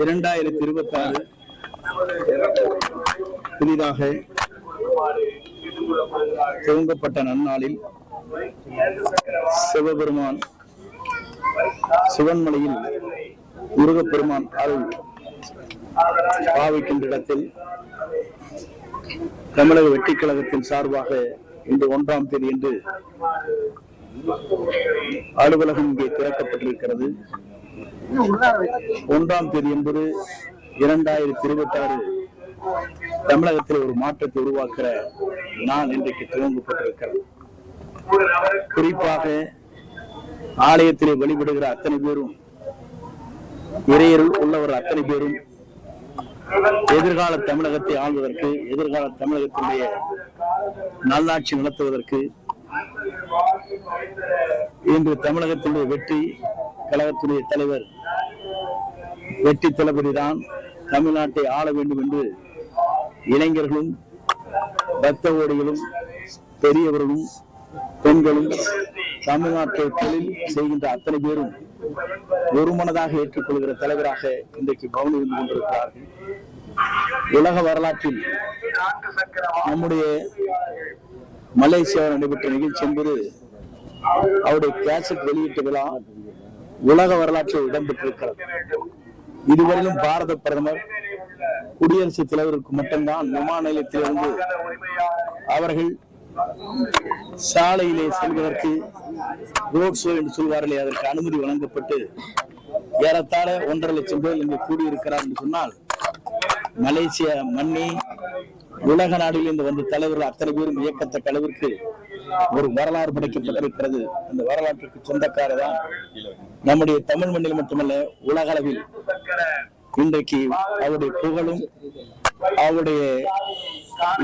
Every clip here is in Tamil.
இரண்டாயிரத்தி இருபத்தி ஆறு புதிதாக துவங்கப்பட்ட நன்னாளில் சிவபெருமான் சிவன்மலையில் முருகப்பெருமான் அருள் பாவிக்கின்ற இடத்தில் தமிழக வெற்றிக் கழகத்தின் சார்பாக இன்று ஒன்றாம் தேதி என்று அலுவலகம் இங்கே திறக்கப்பட்டிருக்கிறது. ஒன்றாம் தேதி என்பது இரண்டாயிரத்தி இருபத்தி ஆறு தமிழகத்தில் ஒரு மாற்றத்தை உருவாக்குற நாள் இன்றைக்கு துவங்கப்பட்டிருக்கிறது. குறிப்பாக ஆலயத்திலே வழிபடுகிற அத்தனை பேரும் இறையருள் உள்ளவர் அத்தனை பேரும் எதிர்கால தமிழகத்தை ஆள்வதற்கு எதிர்கால தமிழகத்தினுடைய நல்லாட்சி நடத்துவதற்கு இன்று தமிழகத்தினுடைய வெற்றி கழகத்துடைய தலைவர் வெற்றி தளபதிதான் தமிழ்நாட்டை ஆள வேண்டும் என்று இளைஞர்களும் பக்த ஓடிகளும் பெரியவர்களும் பெண்களும் தமிழ்நாட்டை தொழில் செய்கின்ற அத்தனை பேரும் ஒருமனதாக ஏற்றுக்கொள்கிற தலைவராக இன்றைக்கு பவனி இருந்து கொண்டிருக்கிறார்கள். உலக வரலாற்றில் நம்முடைய மலேசியாவில் நடைபெற்ற நிகழ்ச்சி என்பது அவருடைய கேசட் வெளியீட்டு விழா உலக வரலாற்றில் இடம்பெற்றிருக்கிறது. இதுவரையிலும் பாரத பிரதமர் குடியரசுத் தலைவருக்கு மட்டும்தான் விமான நிலையத்திலிருந்து அவர்கள் சாலையிலே செல்வதற்கு ரோட் ஷோ என்று சொல்வார்களே அதற்கு அனுமதி வழங்கப்பட்டு ஏறத்தாழ ஒன்றரை லட்சம் பேர் இங்கு கூடியிருக்கிறார் என்று சொன்னால் மலேசிய மண்ணி உலக நாடுகளிலிருந்து வந்த தலைவர்கள் அத்தனை பேரும் இயக்கத்தக்க அளவிற்கு ஒரு வரலாறு படைக்கப்பட்டிருக்கிறது. அந்த வரலாற்றுக்கு சொந்தக்காரர் தான் நம்முடைய தமிழ் மண்ணில் மட்டுமல்ல உலக அளவில் இன்றைக்கு அவருடைய புகழும் அவருடைய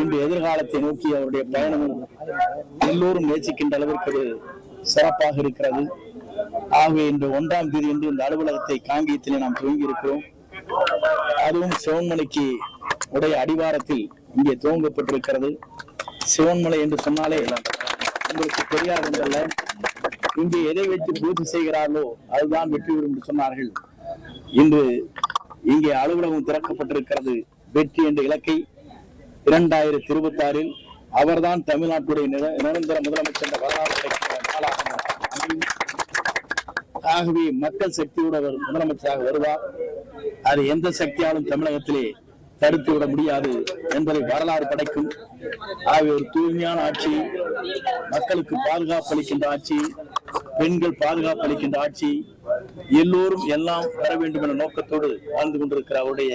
இன்று எதிர்காலத்தை நோக்கி அவருடைய பயணமும் எல்லோரும் நேசிக்கின்ற அளவிற்கு அது சிறப்பாக இருக்கிறது. ஆகவே இன்று ஒன்றாம் தேதி என்று இந்த அலுவலகத்தை காங்கியத்திலே நாம் துவங்கி இருக்கிறோம் அதுவும் சிவன்மலைக்கு உடைய அடிவாரத்தில் இங்கே துவங்கப்பட்டிருக்கிறது. சிவன்மலை என்று சொன்னாலே உங்களுக்கு தெரியாது என்றல்ல இங்கே எதை வைத்து பூஜை செய்கிறார்களோ அதுதான் வெற்றி பெறும் என்று சொன்னார்கள். இன்று இங்கே அலுவலகம் திறக்கப்பட்டிருக்கிறது. வெற்றி என்ற இலக்கை இரண்டாயிரத்தி இருபத்தி ஆறில் அவர்தான் தமிழ்நாட்டுடைய நிரந்தர முதலமைச்சர் என்ற வரலாறு நாளாக ஆகவே மக்கள் சக்தியோடு அவர் முதலமைச்சராக வருவார். அது எந்த சக்தியாலும் தமிழகத்திலே தடுத்து விட முடியாது என்பதை வரலாறு படைக்கும். ஆகவே ஒரு தூய்மையான ஆட்சி மக்களுக்கு பாதுகாப்பு அளிக்கின்ற ஆட்சி பெண்கள் பாதுகாப்பு அளிக்கின்ற ஆட்சி எல்லோரும் எல்லாம் பெற வேண்டும் என்ற நோக்கத்தோடு வாழ்ந்து கொண்டிருக்கிற அவருடைய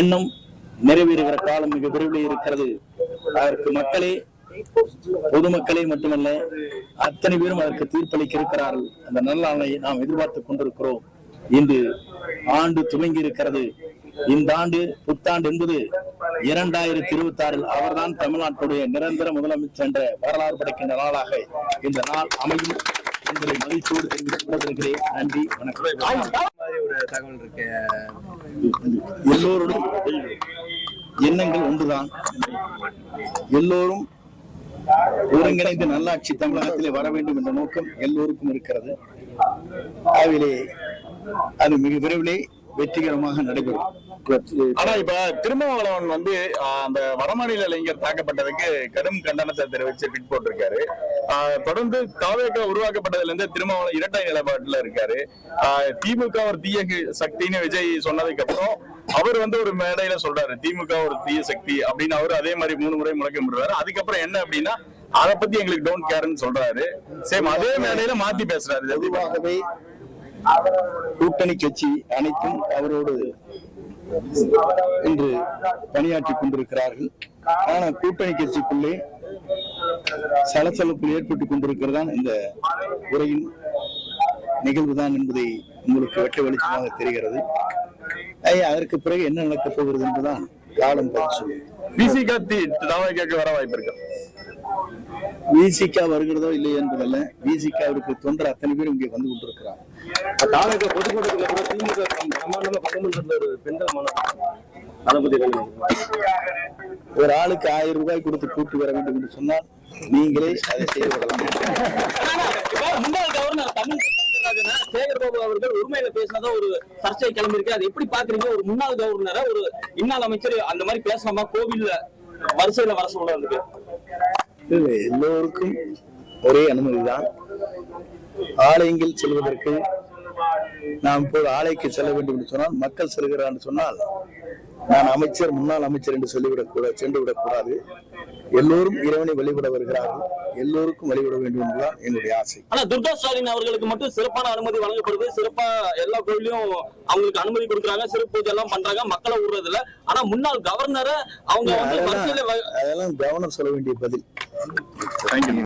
எண்ணம் நிறைவேறுகிற காலம் மிக விரைவில் இருக்கிறது. அதற்கு மக்களே பொதுமக்களே மட்டுமல்ல அத்தனை பேரும் அதற்கு தீர்ப்பளிக்க இருக்கிறார்கள் அந்த நல்லாளை நாம் எதிர்பார்த்துக் கொண்டிருக்கிறோம். இன்று ஆண்டு துவங்கி இருக்கிறது. இந்த ஆண்டு புத்தாண்டு என்பது இரண்டாயிரத்தி இருபத்தி ஆறில் அவர்தான் தமிழ்நாட்டுடைய நிரந்தர முதலமைச்சர் என்ற வரலாறு படைக்கின்ற நாளாக இந்த நாள் அமையும். என்பதை மகிழ்ச்சியோடு கொண்டிருக்கிறேன் நன்றி வணக்கம். மாதிரி ஒரு தகவல் இருக்கு. எல்லோருடன் எண்ணங்கள் ஒன்றுதான். எல்லோரும் ஒருங்கிணைந்து நல்லாட்சி தமிழகத்திலே வர வேண்டும் என்ற நோக்கம் எல்லோருக்கும் இருக்கிறது. ஆகவே அது மிக விரைவிலே வெற்றிகரமாக நடைபெறும். ஆனா இப்ப திருமாவளவன் வந்து அந்த வடமாநில இளைஞர் தாக்கப்பட்டதுக்கு கடும் கண்டனத்தை தெரிவிச்சு ட்வீட் போட்டிருக்காரு. தொடர்ந்து தாவேக உருவாக்கப்பட்டதுல இருந்து திருமாவளவன் இரட்டை நிலைப்பாட்டுல இருக்காரு. திமுக ஒரு தீய சக்தின்னு விஜய் சொன்னதுக்கு அப்புறம் அவர் வந்து ஒரு மேடையில சொல்றாரு திமுக ஒரு தீய சக்தி அப்படின்னு அவர் அதே மாதிரி மூணு முறை முழக்கம் விடுறாரு அதுக்கப்புறம் என்ன அப்படின்னா அதை பத்தி எங்களுக்கு டோன்ட் கேர்னு சொல்றாரு. சேம் அதே மேடையில மாத்தி பேசுறாரு. கூட்டணி கட்சி அனைத்தும் அவரோடு இன்று பணியாற்றி கொண்டிருக்கிறார்கள். ஆனால் கூட்டணி கட்சிக்குள்ளே சலசலப்பு ஏற்பட்டுக் கொண்டிருக்கிறதான் இந்த உரையின் நிகழ்வுதான் என்பதை உங்களுக்கு வெட்ட வெளிச்சமாக தெரிகிறது. ஐயா, அதற்கு பிறகு என்ன நடக்கப் போகிறது என்பதுதான் காலம் சொல்லுங்கள் விசிக தாவேக்காக்கு வர வாய்ப்பு இருக்கு. விசிகா வருகிறதோ இல்லையோ என்பதல்ல. விசிகாவிற்கு தொண்டர் அத்தனை பேர் இங்கே வந்து கொண்டிருக்கிறார். தாவேக பொதுக்கூட்டத்துக்கு அப்புறம் திமுக பிரமாண்டமா பட்டமன்றத்துல ஒரு பெண்கள் நினைக்கிறீங்க? ஒரு ஆளுக்கு ஆயிரம் ரூபாய் கொடுத்து கூட்டி வர வேண்டும் என்று சொன்னால் நீங்களே அதை செய்து விடலாம் முன்னாள் சேகர்பாபு அவர்கள் உரிமையில பேசினதா ஒரு சர்ச்சை கிளம்பிருக்கு அது எப்படி பாக்குறீங்க? ஒரு முன்னாள் கவர்னரா ஒரு இன்னாள் அமைச்சர் அந்த மாதிரி பேசலாமா? கோவில்ல வரிசையில வர சொல்றதுக்கு எல்லோருக்கும் ஒரே அனுமதிதான். ஆலயங்கள் செல்வதற்கு நாம் இப்போது ஆலைக்கு செல்ல வேண்டும் என்று சொன்னால் மக்கள் செல்கிறார் சொன்னால் நான் அமைச்சர் முன்னாள் அமைச்சர் என்று சொல்லிவிடக் கூடாது சென்று விடக்கூடாது எல்லோரும் இறைவனை வழிபட வருகிறார்கள். எல்லோருக்கும் வழிபட வேண்டும் என்பதுதான் என்னுடைய ஆசை. ஆனா துர்கா ஸ்டாலின் அவர்களுக்கு மட்டும் சிறப்பான அனுமதி வழங்கப்படுது. சிறப்பா எல்லா கோயிலையும் அவங்களுக்கு அனுமதி கொடுக்குறாங்க. சிறப்பு பூஜை எல்லாம் பண்றாங்க. மக்களை விடுறது இல்ல ஆனா முன்னாள் கவர்னரை அவங்க வந்து அதெல்லாம் கவனம் சொல்ல வேண்டிய பதில்.